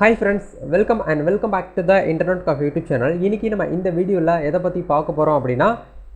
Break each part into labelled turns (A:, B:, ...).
A: Hi friends welcome and welcome back to the Internet Coffee YouTube channel இன்றைக்கி நம்ம இந்த வீடியோவில் எதை பற்றி பார்க்க போகிறோம் அப்படின்னா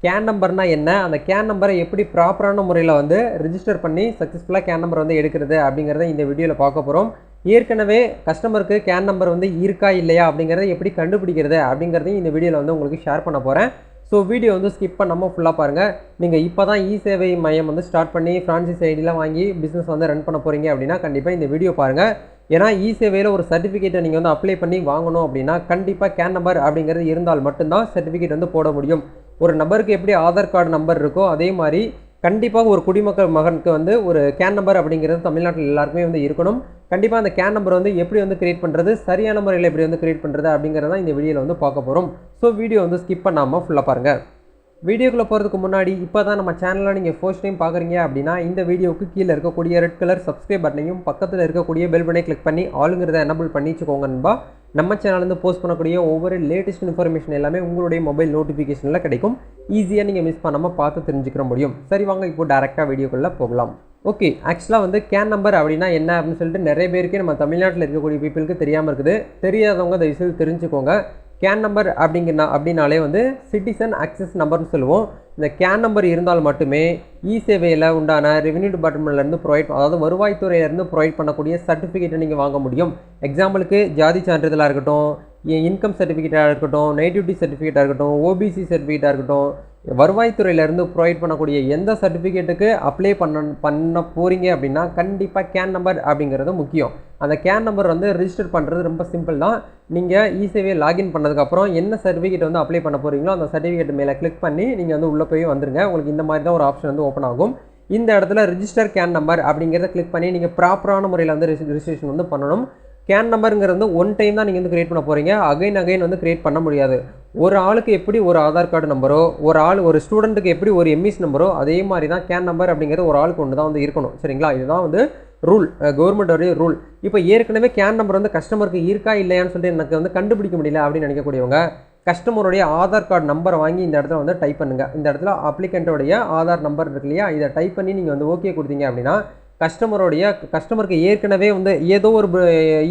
A: கேன் நம்பர்னா என்ன? அந்த கேன் நம்பரை எப்படி ப்ராப்பரான முறையில் வந்து ரிஜிஸ்டர் பண்ணி சக்ஸஸ்ஃபுல்லாக கேன் நம்பர் வந்து எடுக்கிறது அப்படிங்கிறத இந்த வீடியோவில் பார்க்க போகிறோம் ஏற்கனவே கஸ்டமருக்கு கேன் நம்பர் வந்து இருக்கா இல்லையா அப்படிங்கிறத எப்படி கண்டுபிடிக்கிறது அப்படிங்கிறதையும் இந்த வீடியோவில் வந்து உங்களுக்கு ஷேர் பண்ண போகிறேன் ஸோ வீடியோ வந்து ஸ்கிப் பண்ணாமல் ஃபுல்லாக பாருங்கள் நீங்கள் இப்போ தான் இ சேவை மையம் வந்து ஸ்டார்ட் பண்ணி ஃப்ரான்சைஸ் ஐடிலாம் வாங்கி பிஸ்னஸ் வந்து ரன் பண்ண போகிறீங்க அப்படின்னா கண்டிப்பாக இந்த வீடியோ பாருங்கள் ஏன்னா இ சேவையில் ஒரு சர்டிஃபிகேட்டை நீங்கள் வந்து அப்ளை பண்ணி வாங்கணும் அப்படின்னா கண்டிப்பாக கேன் நம்பர் அப்படிங்கிறது இருந்தால் மட்டும்தான் சர்டிஃபிகேட் வந்து போட முடியும். ஒரு நபருக்கு எப்படி ஆதார் கார்டு நம்பர் இருக்கோ அதே மாதிரி கண்டிப்பாக ஒரு குடிமக்கள் மகனுக்கு வந்து ஒரு கேன் நம்பர் அப்படிங்கிறது தமிழ்நாட்டில் எல்லாருக்குமே வந்து இருக்கணும். கண்டிப்பாக அந்த கேன் நம்பர் வந்து எப்படி வந்து கிரியேட் பண்ணுறது சரியான முறையில் எப்படி வந்து கிரியேட் பண்ணுறது அப்படிங்கிறத இந்த வீடியோவில் வந்து பார்க்க போகிறோம் ஸோ வீடியோ வந்து ஸ்கிப் பண்ணாமல் ஃபுல்லாக பாருங்கள் வீடியோக்குள்ளே போகிறதுக்கு முன்னாடி இப்போ தான் நம்ம சேனலில் நீங்கள் ஃபர்ஸ்ட் டைம் பார்க்குறீங்க அப்படின்னா இந்த வீடியோவுக்கு கீழே இருக்கக்கூடிய ரெட் கலர் சப்ஸ்கிரைப் பட்டனையும் பக்கத்தில் இருக்கக்கூடிய பெல் பட்டனை கிளிக் பண்ணி ஆளுங்கிறத எனபிள் பண்ணி வச்சுக்கோங்க நண்பா. நம்ம சேனல்லேருந்து போஸ்ட் பண்ணக்கூடிய ஒவ்வொரு லேட்டஸ்ட் இன்ஃபர்மேஷன் எல்லாமே உங்களுடைய மொபைல் நோட்டிஃபிகேஷனில் கிடைக்கும். ஈஸியாக நீங்கள் மிஸ் பண்ணாமல் பார்த்து தெரிஞ்சுக்கிற முடியும். சரி வாங்க இப்போ டேரெக்டாக வீடியோக்குள்ளே போகலாம். ஓகே ஆக்சுவலாக வந்து கேன் நம்பர் அப்படின்னா என்ன அப்படின்னு சொல்லிட்டு நிறைய பேருக்கு நம்ம தமிழ்நாட்டில் இருக்கக்கூடிய பீப்புளுக்கு தெரியாமல் இருக்குது. தெரியாதவங்க தயவுசெய்து தெரிஞ்சுக்கோங்க. கேன் நம்பர் அப்படிங்கிற அப்படின்னாலே வந்து சிட்டிசன் அக்சஸ் நம்பர்னு சொல்லுவோம். இந்த கேன் நம்பர் இருந்தால் மட்டுமே e இ சேவையில் உண்டான ரெவென்யூ டிபார்ட்மெண்ட்லேருந்து ப்ரொவைட் அதாவது வருவாய்த்துறையிலேருந்து ப்ரொவைட் பண்ணக்கூடிய சர்டிஃபிகேட்டை நீங்கள் வாங்க முடியும். எக்ஸாம்பிளுக்கு ஜாதி சான்றிதழாக இருக்கட்டும் இன்கம் சர்டிஃபிகேட்டாக இருக்கட்டும் நைட்டிவிட்டி சர்டிஃபிகேட்டாக இருக்கட்டும் ஓபிசி சர்டிஃபிகேட்டாக இருக்கட்டும் வருவாய்த்துறையிலேருந்து ப்ரொவைட் பண்ணக்கூடிய எந்த சர்டிஃபிகேட்டுக்கு அப்ளை பண்ண பண்ண போகிறீங்க அப்படின்னா கண்டிப்பாக கேன் நம்பர் அப்படிங்கிறது முக்கியம். அந்த கேன் நம்பர் வந்து ரிஜிஸ்டர் பண்ணுறது ரொம்ப சிம்பிள் தான். நீங்கள் இசேவையை லாகின் பண்ணதுக்கப்புறம் என்ன சர்டிஃபிகேட் வந்து அப்ளை பண்ண போகிறீங்களோ அந்த சர்டிஃபிகேட் மேலே கிளிக் பண்ணி நீங்கள் வந்து உள்ளே போய் வந்துருங்க. உங்களுக்கு இந்த மாதிரி தான் ஒரு ஆப்ஷன் வந்து ஓப்பன் ஆகும். இந்த இடத்துல ரிஜிஸ்டர் கேன் நம்பர் அப்படிங்கிறத கிளிக் பண்ணி நீங்கள் ப்ராப்பரான முறையில் வந்து ரிஜிஸ்ட்ரேஷன் வந்து பண்ணணும். கேன் நம்பருங்கிறது ஒன் டைம் தான் நீங்கள் வந்து கிரியேட் பண்ண போகிறீங்க அகைன் அகைன் வந்து கிரியேட் பண்ண முடியாது. ஒரு ஆளுக்கு எப்படி ஒரு ஆதார் கார்டு நம்பரோ ஒரு ஆள் ஒரு ஸ்டூடெண்ட்டுக்கு எப்படி ஒரு எம்இஸ் நம்பரோ அதே மாதிரி தான் கேன் நம்பர் அப்படிங்கிறது ஒரு ஆளுக்கு ஒன்று தான் வந்து இருக்கணும். சரிங்களா? இதுதான் வந்து ரூல் கவர்மெண்டோடைய ரூல் இப்போ ஏற்கனவே கேன் நம்பர் வந்து கஸ்டமருக்கு இருக்கா இல்லையான்னு சொல்லிட்டு எனக்கு வந்து கண்டுபிடிக்க முடியல அப்படின்னு நினைக்கக்கூடியவங்க கஸ்டமருடைய ஆதார் கார்டு நம்பரை வாங்கி இந்த இடத்துல வந்து டைப் பண்ணுங்கள் இந்த இடத்துல அப்ளிகண்ட்டோடைய ஆதார் நம்பர் இருக்கு இல்லையா? இதை டைப் பண்ணி நீங்கள் வந்து ஓகே கொடுத்தீங்க அப்படின்னா கஸ்டமருடைய கஸ்டமருக்கு ஏற்கனவே வந்து ஏதோ ஒரு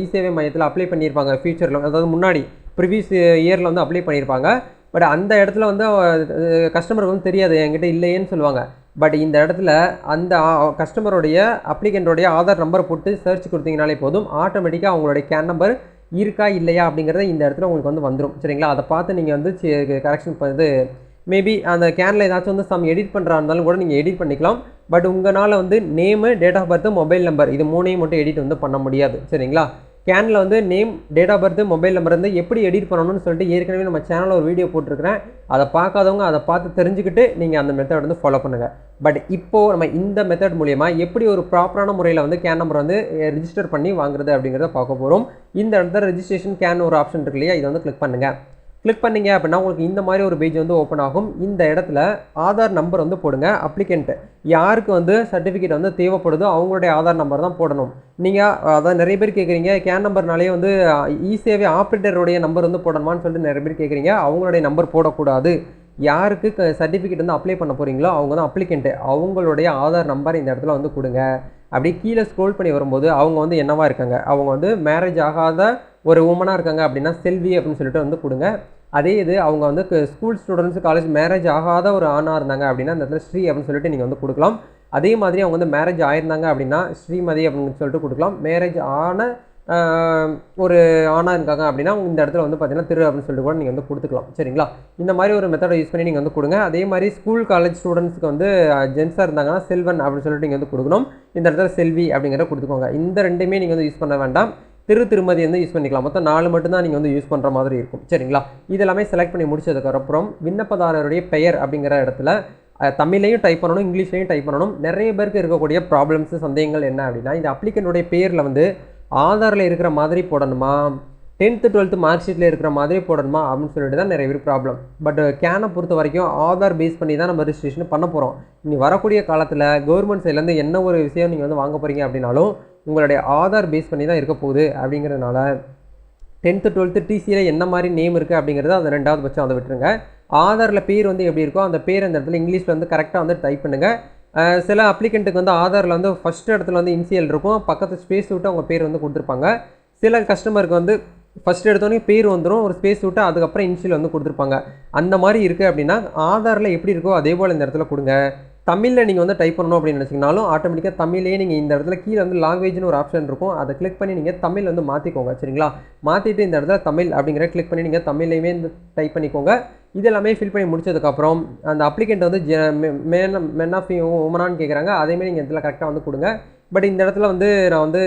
A: இ சேவை மையத்தில் அப்ளை பண்ணியிருப்பாங்க. ஃபியூச்சரில் அதாவது முன்னாடி ப்ரிவியஸ் இயரில் வந்து அப்ளை பண்ணியிருப்பாங்க. பட் அந்த இடத்துல வந்து கஸ்டமருக்கு வந்து தெரியாது. என்கிட்ட இல்லையேன்னு சொல்லுவாங்க. பட் இந்த இடத்துல அந்த கஸ்டமருடைய அப்ளிகண்ட்டோடைய ஆதார் நம்பர் போட்டு சர்ச் கொடுத்தீங்கனாலே போதும். ஆட்டோமேட்டிக்காக அவங்களுடைய கேன் நம்பர் இருக்கா இல்லையா அப்படிங்கிறத இந்த இடத்துல உங்களுக்கு வந்து வந்துடும் சரிங்களா? அதை பார்த்து நீங்கள் வந்து கரெக்ஷன் இது மேபி அந்த கேனில் ஏதாச்சும் வந்து சம் எடிட் பண்ணுறா இருந்தாலும் கூட நீங்கள் எடிட் பண்ணிக்கலாம். பட் உங்களால் வந்து name date of birth mobile number இது மூணையும் மட்டும் எடிட் வந்து பண்ண முடியாது. சரிங்களா? கேனில் வந்து name date of birth mobile number வந்து எப்படி எடிட் பண்ணணும்னு சொல்லிட்டு ஏற்கனவே நம்ம சேனலில் ஒரு வீடியோ போட்டிருக்கிறேன். அதை பார்க்காதவங்க அதை பார்த்து தெரிஞ்சுக்கிட்டு நீங்கள் அந்த மெத்தட் வந்து ஃபாலோ பண்ணுங்கள் பட் இப்போது நம்ம இந்த மெத்தட் மூலிமா எப்படி ஒரு ப்ராப்பரான முறையில் வந்து கேன் நம்பர் வந்து ரிஜிஸ்டர் பண்ணி வாங்குறது அப்படிங்கிறத பார்க்க போகிறோம் இந்த இடத்துல ரிஜிஸ்ட்ரேஷன் கேன் ஒரு ஆப்ஷன் இருக்கு இல்லையா? இதை வந்து கிளிக் பண்ணுங்கள் கிளிக் பண்ணிங்க அப்படின்னா உங்களுக்கு இந்த மாதிரி ஒரு பேஜ் வந்து ஓப்பன் ஆகும். இந்த இடத்துல ஆதார் நம்பர் வந்து போடுங்க அப்ளிகெண்ட்டு யாருக்கு வந்து சர்டிஃபிகேட் வந்து தேவைப்படுதோ அவங்களுடைய ஆதார் நம்பர் தான் போடணும். நீங்கள் அதான் நிறைய பேர் கேட்குறீங்க கேன் நம்பர்னாலே வந்து இ சேவை ஆப்ரேட்டருடைய நம்பர் வந்து போடணுமான்னு சொல்லிட்டு நிறைய பேர் கேட்குறீங்க அவங்களுடைய நம்பர் போடக்கூடாது. யாருக்கு சர்டிஃபிகேட் வந்து அப்ளை பண்ண போகிறீங்களோ அவங்க தான் அப்ளிகெண்ட்டு அவங்களுடைய ஆதார் நம்பர் இந்த இடத்துல வந்து கொடுங்க. அப்படியே கீழே ஸ்க்ரோல் பண்ணி வரும்போது அவங்க வந்து என்னவா இருக்காங்க? அவங்க வந்து மேரேஜ் ஆகாத ஒரு உமனாக இருக்காங்க அப்படின்னா செல்வி அப்படின்னு சொல்லிட்டு வந்து கொடுங்க. அதே இது அவங்க வந்து ஸ்கூல் ஸ்டூடெண்ட்ஸ் காலேஜ் மேரேஜ் ஆகாத ஒரு ஆணாக இருந்தாங்க அப்படின்னா அந்த இடத்துல ஸ்ரீ அப்படின்னு சொல்லிட்டு நீங்கள் வந்து கொடுக்கலாம். அதே மாதிரி அவங்க வந்து மேரேஜ் ஆயிருந்தாங்க அப்படின்னா ஸ்ரீமதி அப்படின்னு சொல்லிட்டு கொடுக்கலாம். மேரேஜ் ஆன ஒரு ஆணாக இருக்காங்க அப்படின்னா இந்த இடத்துல வந்து பார்த்தீங்கன்னா திரு அப்படின்னு சொல்லிட்டு கூட நீங்கள் வந்து கொடுத்துக்கலாம். சரிங்களா? இந்த மாதிரி ஒரு மெத்தடை யூஸ் பண்ணி நீங்கள் வந்து கொடுங்க. அதே மாதிரி ஸ்கூல் காலேஜ் ஸ்டூடெண்ட்ஸ்க்கு வந்து ஜென்ஸாக இருந்தாங்கன்னா செல்வன் அப்படின்னு சொல்லிட்டு நீங்கள் வந்து கொடுக்கணும். இந்த இடத்துல செல்வி அப்படிங்கிறத கொடுத்துக்கோங்க. இந்த ரெண்டுமே நீங்கள் வந்து யூஸ் பண்ண வேண்டாம். திரு திருமதி வந்து யூஸ் பண்ணிக்கலாம். மொத்தம் நாலு மட்டும்தான் நீங்கள் வந்து யூஸ் பண்ணுற மாதிரி இருக்கும். சரிங்களா? இதெல்லாமே செலக்ட் பண்ணி முடிச்சதுக்கப்புறம் விண்ணப்பதாரருடைய பெயர் அப்படிங்கிற இடத்துல தமிழையும் டைப் பண்ணணும் இங்கிலீஷ்லையும் டைப் பண்ணணும். நிறைய பேருக்கு இருக்கக்கூடிய ப்ராப்ளம்ஸு சந்தேகங்கள் என்ன அப்படின்னா இந்த அப்ளிகனுடைய பேரில் வந்து ஆதாரில் இருக்கிற மாதிரி போடணுமா? டென்த்து டுவெல்த்து மார்க் ஷீட்டில் இருக்கிற மாதிரி போடணுமா? அப்படின்னு சொல்லிட்டு தான் நிறைய பேர் ப்ராப்ளம் பட் கேனை பொறுத்த வரைக்கும் ஆதார் பேஸ் பண்ணி தான் நம்ம ரிஜிஸ்ட்ரேஷன் பண்ண போகிறோம் இனி வரக்கூடிய காலத்தில் கவர்மெண்ட் சைட்லேருந்து என்ன ஒரு விஷயம் நீங்கள் வந்து வாங்க போகிறீங்க அப்படின்னாலும் உங்களுடைய ஆதார் பேஸ் பண்ணி தான் இருக்க போகுது அப்படிங்கிறதுனால டென்த்து டுவெல்த்து டிசியில் என்ன மாதிரி நேம் இருக்குது அப்படிங்கிறத அந்த ரெண்டாவது பட்சம் அதை விட்டுருங்க. ஆதாரில் பேர் வந்து எப்படி இருக்கோ அந்த பேர் அந்த இடத்துல இங்கிலீஷில் வந்து கரெக்டாக வந்து டைப் பண்ணுங்கள் சில அப்ளிகண்ட்டுக்கு வந்து ஆதாரில் வந்து ஃபஸ்ட் இடத்துல வந்து இன்சியல் இருக்கும். பக்கத்து ஸ்பேஸ் விட்டு அவங்க பேர் வந்து கொடுத்துருப்பாங்க. சில கஸ்டமருக்கு வந்து ஃபஸ்ட் எடுத்தோடனே பேர் வந்துடும் ஒரு ஸ்பேஸ் விட்டு அதுக்கப்புறம் இன்சியல் வந்து கொடுத்துருப்பாங்க. அந்த மாதிரி இருக்குது அப்படின்னா ஆதாரில் எப்படி இருக்கோ அதே போல் இந்த இடத்துல கொடுங்க. தமிழில் நீங்கள் வந்து டைப் பண்ணணும் அப்படின்னு நினச்சிங்கனாலும் ஆட்டோமேட்டிக்காக தமிழே நீங்கள் இந்த இடத்துல கீழே வந்து லாங்குவேஜ்னு ஒரு ஆப்ஷன் இருக்கும். அதை கிளிக் பண்ணி நீங்கள் தமிழ் வந்து மாற்றிக்கோங்க சரிங்களா? மாற்றிட்டு இந்த இடத்துல தமிழ் அப்படிங்கிற கிளிக் பண்ணி நீங்கள் தமிழ்லையுமே இந்த டைப் பண்ணிக்கோங்க. இது எல்லாமே ஃபில் பண்ணி முடிச்சதுக்கப்புறம் அந்த அப்ளிகேண்ட் வந்து ஜெ மேன் மென் ஆஃப் உமனான்னு கேட்குறாங்க அதேமாதிரி நீங்கள் இடத்துல கரெக்டாக வந்து கொடுங்க. பட் இந்த இடத்துல வந்து நான் வந்து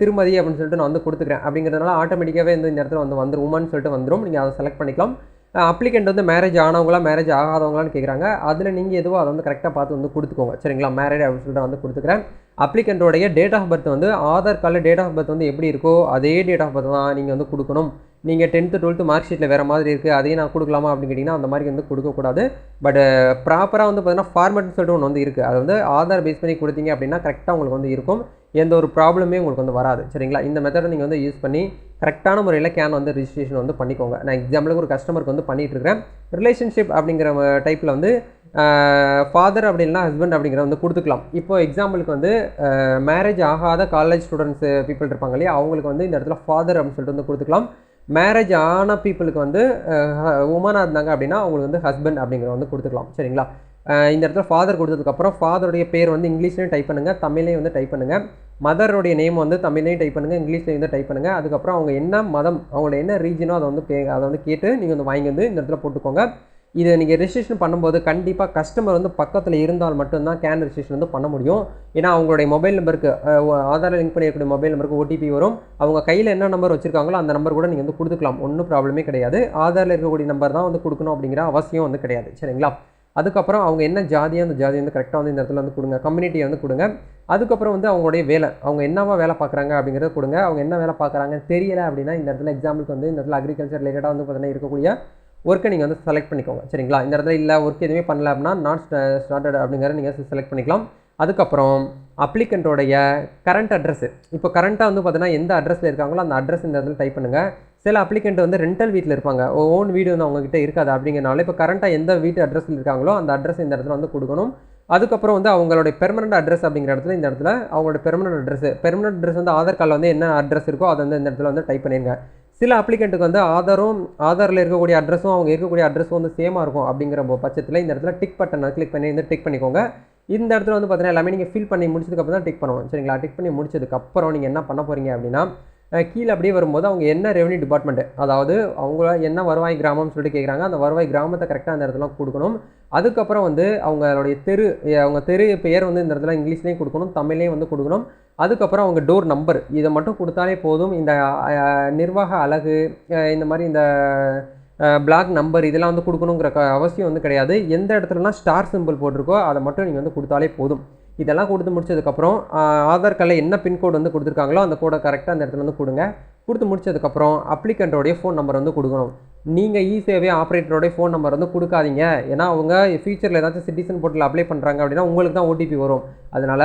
A: திருமதி அப்படின்னு சொல்லிட்டு நான் வந்து கொடுத்துக்கிறேன். அப்படிங்கிறதுனால ஆட்டோமேட்டிக்காகவே வந்து இந்த இடத்துல வந்து வந்துடும் உமன் சொல்லிட்டு வந்துடும் நீங்கள் அதை செலக்ட் பண்ணிக்கலாம். அப்ளிகண்ட் வந்து மேரேஜ் ஆனவங்களா மேரேஜ் ஆகாதவங்களான்னு கேட்குறாங்க அதில் நீங்கள் எதுவோ அதை வந்து கரெக்டாக பார்த்து வந்து கொடுத்துக்கோங்க. சரிங்களா? மேரேஜ் அப்படின்னு சொல்லிட்டு வந்து கொடுத்துக்கிறேன். அப்ளிகண்ட்டோடைய டேட் ஆஃப் பர்த் வந்து ஆதார் கார்டில் டேட் ஆஃப் பர்த் வந்து எப்படி இருக்கோ அதே டேட் ஆஃப் பர்த் தான் நீங்கள் வந்து கொடுக்கணும். நீங்கள் டென்த்து டுவெல்த்து மார்க் ஷீட்டில் வேறு மாதிரி இருக்குது அதையும் நான் கொடுக்கலாமா அப்படின்னு கேட்டிங்கன்னா அந்த மாதிரி வந்து கொடுக்கக்கூடாது. பட் ப்ராப்பராக வந்து பார்த்தீங்கன்னா ஃபார்மேட்னு சொல்லிட்டு ஒன்று வந்து இருக்குது அது வந்து ஆதார் பேஸ் பண்ணி கொடுத்தீங்க அப்படின்னா கரெக்டாக உங்களுக்கு வந்து இருக்கும். எந்த ஒரு ப்ராப்ளமே உங்களுக்கு வந்து வராது. சரிங்களா? இந்த மெத்தடை நீங்கள் வந்து யூஸ் பண்ணி கரெக்டான முறையில் கேன் வந்து ரிஜிஸ்ட்ரேஷன் வந்து பண்ணிக்கோங்க. நான் எக்ஸாம்பிளுக்கு ஒரு கஸ்டமருக்கு வந்து பண்ணிகிட்ருக்கிறேன் ரிலேஷன்ஷிப் அப்படிங்கிற டைப்பில் வந்து ஃபாதர் அப்படின்னா ஹஸ்பண்ட் அப்படிங்கிற வந்து கொடுத்துக்கலாம். இப்போ எக்ஸாம்பிளுக்கு வந்து மேரேஜ் ஆகாத காலேஜ் ஸ்டூடெண்ட்ஸ் பீப்புள் இருப்பாங்க இல்லையா? அவங்களுக்கு வந்து இந்த இடத்துல ஃபாதர் அப்படின்னு சொல்லிட்டு வந்து கொடுத்துக்கலாம். மேரேஜ் ஆன பீப்புளுக்கு வந்து உமனாக இருந்தாங்க அப்படின்னா அவங்களுக்கு வந்து ஹஸ்பண்ட் அப்படிங்கிற வந்து கொடுத்துக்கலாம். சரிங்களா? இந்த இடத்துல ஃபாதர் கொடுத்ததுக்கப்புறம் ஃபாதருடைய பேர் வந்து இங்கிலீஷ்லேயும் டைப் பண்ணுங்கள் தமிழ்லேயும் வந்து டைப் பண்ணுங்கள் மதருடைய நேம் வந்து தமிழ்லேயும் டைப் பண்ணுங்கள் இங்கிலீஷ்லையும் வந்து டைப் பண்ணுங்கள் அதுக்கப்புறம் அவங்க என்ன மதம் அவங்களோட என்ன ரீஜனோ அதை வந்து கே அதை வந்து கேட்டு நீங்கள் வந்து வாங்கி வந்து இந்த இடத்துல போட்டுக்கோங்க. இதை நீங்கள் ரெஜிஸ்ட்ரேஷன் பண்ணும்போது கண்டிப்பாக கஸ்டமர் வந்து பக்கத்தில் இருந்தால் மட்டும்தான் கேன் ரெஜிஸ்ட்ரேஷன் வந்து பண்ண முடியும். ஏன்னா அவங்களுடைய மொபைல் நம்பருக்கு ஆதார் லிங்க் பண்ணியிருக்கக்கூடிய மொபைல் நம்பருக்கு ஓடிபி வரும். அவங்க கையில் என்ன நம்பர் வச்சுருக்காங்களோ அந்த நம்பர் கூட நீங்கள் வந்து கொடுத்துக்கலாம். ஒன்றும் ப்ராப்ளமே கிடையாது. ஆதாரில் இருக்கக்கூடிய நம்பர் தான் வந்து கொடுக்கணும் அப்படிங்கிற அவசியம் வந்து கிடையாது. சரிங்களா? அதுக்கப்புறம் அவங்க என்ன ஜாதியாக அந்த ஜாதி வந்து கரெக்டாக வந்து இந்த இடத்துல வந்து கொடுங்க கம்யூனிட்டியை வந்து கொடுங்க. அதுக்கப்புறம் வந்து அவங்களுடைய வேலை அவங்க என்னவா வேலை பார்க்குறாங்க அப்படிங்கிறத கொடுங்க. அவங்க என்ன வேலை பார்க்குறாங்கன்னு தெரியலை அப்படின்னா இந்த இடத்துல எக்ஸாம்பிளுக்கு வந்து இந்த இடத்துல அக்ரிகல்ச்சர் ரிலேட்டடாக வந்து பார்த்தீங்கன்னா இருக்கக்கூடிய ஒர்க்கை நீங்கள் வந்து செலக்ட் பண்ணிக்கோங்க. சரிங்களா? இந்த இடத்துல இல்லை ஒர்க் எதுவுமே பண்ணல அப்படின்னா நான் ஸ்டார்டட் அப்படிங்கிறத நீங்கள் செலக்ட் பண்ணிக்கலாம். அதுக்கப்புறம் அப்ளிகண்ட்டோடைய கரண்ட் அட்ரஸ் இப்போ கரண்ட்டாக வந்து பார்த்தீங்கன்னா எந்த அட்ரஸில் இருக்காங்களோ அந்த அட்ரஸ் இந்த இடத்துல டைப் பண்ணுங்கள் சில அப்ளிகண்ட் வந்து ரெண்டல் வீட்டில் இருப்பாங்க. ஓன் வீடு வந்து அவங்ககிட்ட இருக்காது அப்படிங்கிறனால இப்போ கரண்ட்டாக எந்த வீட்டு அட்ரஸில் இருக்காங்களோ அந்த அட்ரஸ் இந்த இடத்துல வந்து கொடுக்கணும். அதுக்கப்புறம் வந்து அவங்களுடைய பெர்மனன்ட் அட்ரஸ் அப்படிங்கிற இடத்துல இந்த இடத்துல அவங்களோட பெர்மனன்ட் அட்ரஸ் பெர்மனன்ட் அட்ரஸ் வந்து ஆதார் கார்டில் வந்து என்ன அட்ரஸ் இருக்கோ அதை வந்து இந்த இடத்துல வந்து டைப் பண்ணிடுங்க சில அப்ளிகண்ட்டுக்கு வந்து ஆதாரும் ஆதாரில் இருக்கக்கூடிய அட்ரஸும் அவங்க இருக்கக்கூடிய அட்ரஸும் வந்து சேமாக இருக்கும் அப்படிங்கிற பட்சத்தில் இந்த இடத்துல டிக் பட்டனை கிளிக் பண்ணி வந்து டிக் பண்ணிக்கோங்க. இந்த இடத்துல வந்து பார்த்தீங்கன்னா எல்லாமே நீங்கள் ஃபில் பண்ணி முடிச்சதுக்கப்புறம் தான் டிக் பண்ணணும் சரிங்களா? டிக் பண்ணி முடிச்சதுக்கப்புறம் நீங்கள் என்ன பண்ண போகிறீங்க அப்படின்னா கீழே அப்படியே வரும்போது அவங்க என்ன ரெவன்யூ டிபார்ட்மெண்ட் அதாவது அவங்க என்ன வருவாய் கிராமம்னு சொல்லிட்டு கேட்குறாங்க அந்த வருவாய் கிராமத்தை கரெக்டாக அந்த இடத்துல கொடுக்கணும். அதுக்கப்புறம் வந்து அவங்களுடைய தெரு அவங்க தெரு பெயர் வந்து இந்த இடத்துல இங்கிலீஷ்லேயும் கொடுக்கணும் தமிழ்லேயும் வந்து கொடுக்கணும். அதுக்கப்புறம் அவங்க டோர் நம்பர் இதை மட்டும் கொடுத்தாலே போதும். இந்த நிர்வாக அழகு இந்த மாதிரி இந்த பிளாக் நம்பர் இதெல்லாம் வந்து கொடுக்கணுங்கிற க- அவசியம் வந்து கிடையாது. எந்த இடத்துலலாம் ஸ்டார் சிம்பிள் போட்டிருக்கோ அதை மட்டும் நீங்கள் வந்து கொடுத்தாலே போதும். இதெல்லாம் கொடுத்து முடிச்சதுக்கப்புறம் ஆதார் கார்டில் என்ன பின்கோடு வந்து கொடுத்துருக்காங்களோ அந்த கோடை கரெக்டாக அந்த இடத்துல வந்து கொடுங்க. கொடுத்து முடிச்சதுக்கப்புறம் அப்ளிகண்ட்டோடைய ஃபோன் நம்பர் வந்து கொடுக்கணும். நீங்கள் இ சேவை ஆப்ரேட்டரோடைய ஃபோன் நம்பர் வந்து கொடுக்காதீங்க. ஏன்னா அவங்க ஃபியூச்சரில் ஏதாச்சும் சிட்டிசன் போர்ட்டில் அப்ளை பண்ணுறாங்க அப்படின்னா உங்களுக்கு தான் ஓடிபி வரும். அதனால்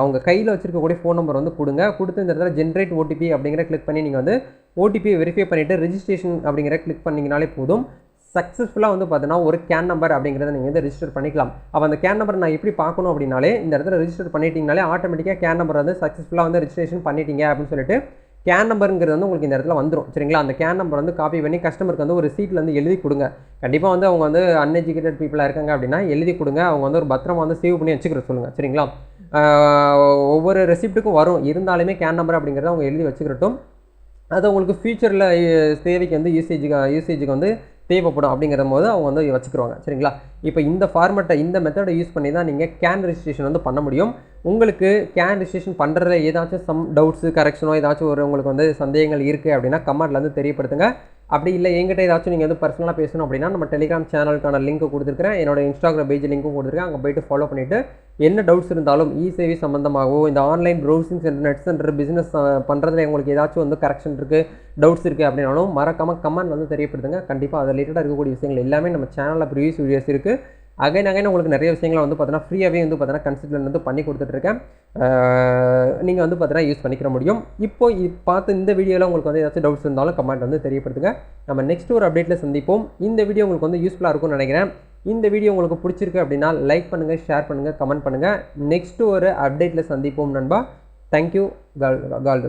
A: அவங்க கையில் வச்சுருக்கக்கூடிய ஃபோன் நம்பர் வந்து கொடுங்க. கொடுத்து இந்த இடத்துல ஜென்ரேட் ஓடிபி அப்படிங்கிற கிளிக் பண்ணி நீங்கள் வந்து ஓடிபியை வெரிஃபை பண்ணிவிட்டு ரெஜிஸ்ட்ரேஷன் அப்படிங்கிற கிளிக் பண்ணிங்கனாலே போதும். சக்ஸஸ்ஃபுல்லாக வந்து பார்த்தீங்கன்னா ஒரு கேன் நம்பர் அப்படிங்கிறத நீங்கள் வந்து ரிஜிஸ்டர் பண்ணிக்கலாம். அப்போ அந்த கேன் நம்பர் நான் எப்படி பார்க்கணும் அப்படின்னாலே இந்த இடத்துல ரெஜிஸ்டர் பண்ணிட்டீங்கனாலே ஆட்டோமேட்டிக்காக கேன் நம்பர் வந்து சக்ஸஸ்ஃபுல்லாக வந்து ரெஜிஸ்ட்ரேஷன் பண்ணிட்டீங்க அப்படின்னு சொல்லிட்டு கேன் நம்பருங்கிறது வந்து உங்களுக்கு இந்த இடத்துல வந்துடும் சரிங்களா? அந்த கேன் நம்பர் வந்து காப்பி பண்ணி கஸ்டமருக்கு வந்து ஒரு சீட்டில் வந்து எழுதி கொடுங்க. கண்டிப்பாக வந்து அவங்க வந்து அன்எஜுகேட்டட் பீப்புளாக இருக்காங்க அப்படின்னா எழுதி கொடுங்க. அவங்க வந்து ஒரு பத்திரமா வந்து சேவ் பண்ணி வச்சுக்கிற சொல்லுங்கள் சரிங்களா? ஒவ்வொரு ரெசிப்ட்டுக்கும் வரும். இருந்தாலுமே கேன் நம்பர் அப்படிங்கிறத அவங்க எழுதி வச்சுக்கிறட்டும். அது உங்களுக்கு ஃபியூச்சரில் தேவைக்கு வந்து யூசேஜுக்கு யூசேஜுக்கு வந்து தேவைப்படும் அப்படிங்கிற போது அவங்க வந்து வச்சுக்கிருவாங்க. சரிங்களா? இப்போ இந்த ஃபார்மெட்டை இந்த மெத்தடை யூஸ் பண்ணி தான் நீங்கள் கேன் ரெஜிஸ்ட்ரேஷன் வந்து பண்ண முடியும். உங்களுக்கு கேன் ரிஜிஸ்ட்ரேஷன் பண்ணுறதுல ஏதாச்சும் சம் டவுட்ஸு கரெக்ஷனோ ஏதாச்சும் ஒரு உங்களுக்கு வந்து சந்தேகங்கள் இருக்குது அப்படின்னா கமெண்ட்ல வந்து தெரியப்படுத்துங்க. அப்படி இல்லை எங்கிட்ட ஏதாச்சும் நீங்கள் வந்து பர்சனலாக பேசணும் அப்படின்னா நம்ம டெலிகிராம் சேனலுக்கான லிங்க் கொடுத்துருக்கேன் என்னோட இன்ஸ்டாகிராம் பேஜ் லிங்க்கும் கொடுத்துருக்கேன். அங்கே போயிட்டு ஃபாலோ பண்ணிவிட்டு என்ன டவுட்ஸ் இருந்தாலும் இ சேவை சம்மந்தமாகவோ இந்த online browsing centre net centre business பண்ணுறதுல உங்களுக்கு ஏதாச்சும் வந்து கரெக்ஷன் இருக்குது டவுட்ஸ் இருக்குது அப்படின்னாலும் மறக்காமல் கமெண்ட் வந்து தெரியப்படுத்துங்க. கண்டிப்பாக அது ரிலேட்டடாக இருக்கக்கூடிய விஷயங்கள் எல்லாமே நம்ம சேனலில் ப்ரீவியஸ் வீடியோஸ் இருக்குது அகைன் அகைன் உங்களுக்கு நிறைய விஷயங்களை வந்து பார்த்தீங்கன்னா ஃப்ரீயாகவே வந்து பார்த்தீங்கன்னா கன்சிடர் வந்து பண்ணி கொடுத்துட்ருக்கேன். நீங்கள் வந்து பார்த்தீங்கன்னா யூஸ் பண்ணிக்கிற முடியும். இப்போ பார்த்து இந்த வீடியோவில் உங்களுக்கு வந்து ஏதாச்சும் டவுட்ஸ் இருந்தாலும் கமெண்ட் வந்து தெரியப்படுத்துங்க. நம்ம நெக்ஸ்ட் ஒரு அப்டேட்டில் சந்திப்போம். இந்த வீடியோ உங்களுக்கு வந்து யூஸ்ஃபுல்லாக இருக்கும்னு நினைக்கிறேன். இந்த வீடியோ உங்களுக்கு பிடிச்சிருக்கு அப்படின்னா லைக் பண்ணுங்கள் ஷேர் பண்ணுங்கள் கமெண்ட் பண்ணுங்கள் நெக்ஸ்ட் ஒரு அப்டேட்டில் சந்திப்போம் நண்பா. தேங்க்யூ கால் கால்